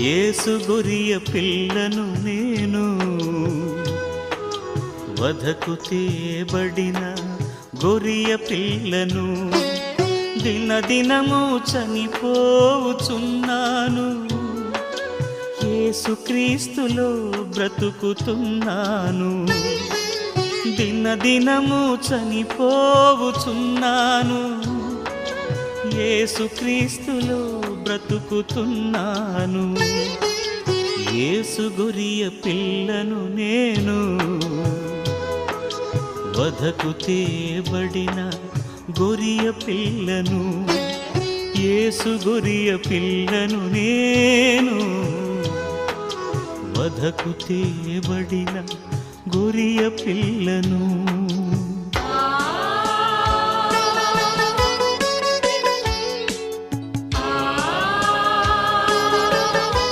ఏసు గొరియ పిల్లను నేను వధకు తేబడిన గొరియ పిల్లను దినదినము చనిపోవుచున్నాను. ఏసుక్రీస్తులో బ్రతుకుతున్నాను. దినదినము చనిపోవుచున్నాను. యేసుక్రీస్తులో బ్రతుకుతున్నాను. యేసు గొరియ పిల్లను నేను వధకు తేబడిన గొరియ పిల్లను యేసు గొరియ పిల్లను నేను వధకు తేబడిన గొరియ పిల్లను.